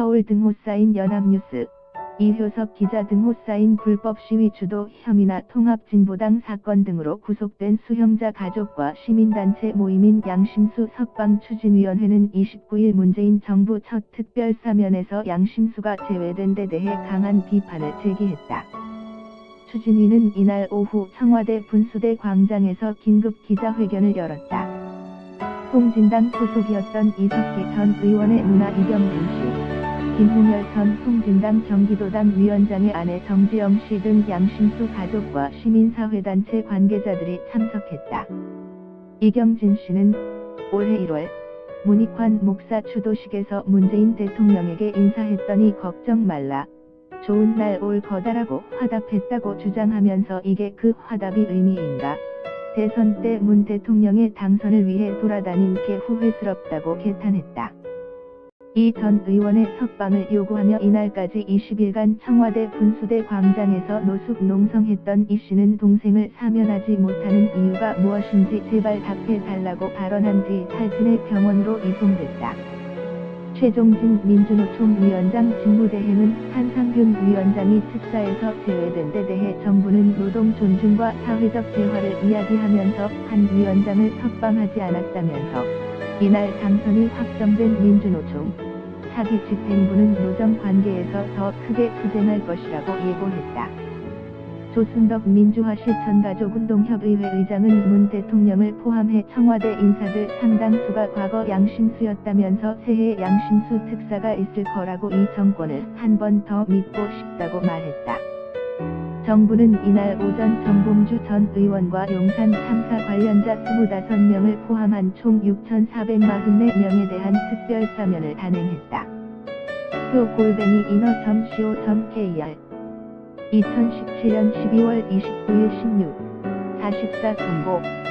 서울 등호 쌓인 연합뉴스, 이효섭 기자 등호 쌓인 불법 시위 주도 혐의나 통합진보당 사건 등으로 구속된 수형자 가족과 시민단체 모임인 양심수 석방 추진위원회는 29일 문재인 정부 첫 특별 사면에서 양심수가 제외된 데 대해 강한 비판을 제기했다. 추진위는 이날 오후 청와대 분수대 광장에서 긴급 기자회견을 열었다. 송진당 소속이었던 이석기 전 의원의 누나 이경진 씨, 김홍열 전 송진당 경기도당 위원장의 아내 정지영 씨 등 양심수 가족과 시민사회단체 관계자들이 참석했다. 이경진 씨는 올해 1월 문익환 목사 추도식에서 문재인 대통령에게 인사했더니 걱정 말라. 좋은 날 올 거다라고 화답했다고 주장하면서 이게 그 화답이 의미인가? 대선 때 문 대통령의 당선을 위해 돌아다닌 게 후회스럽다고 개탄했다. 이 전 의원의 석방을 요구하며 이날까지 20일간 청와대 분수대 광장에서 노숙 농성했던 이 씨는 동생을 사면하지 못하는 이유가 무엇인지 제발 답해달라고 발언한 뒤 탈진해 병원으로 이송됐다. 최종진 민주노총 위원장 직무대행은 한상균 위원장이 특사에서 제외된 데 대해 정부는 노동 존중과 사회적 대화를 이야기하면서 한 위원장을 석방하지 않았다면서 이날 당선이 확정된 민주노총 차기 집행부는 노정 관계에서 더 크게 투쟁할 것이라고 예고했다. 조순덕 민주화시 전가족운동협의회 의장은 문 대통령을 포함해 청와대 인사들 상당수가 과거 양심수였다면서 새해 양심수 특사가 있을 거라고 이 정권을 한 번 더 믿고 싶다고 말했다. 정부는 이날 오전 정봉주 전 의원과 용산 참사 관련자 25명을 포함한 총 6,444명에 대한 특별 사면을 단행했다. 표 골뱅이 인어.co.kr 2017년 12월 29일 16, 44 통보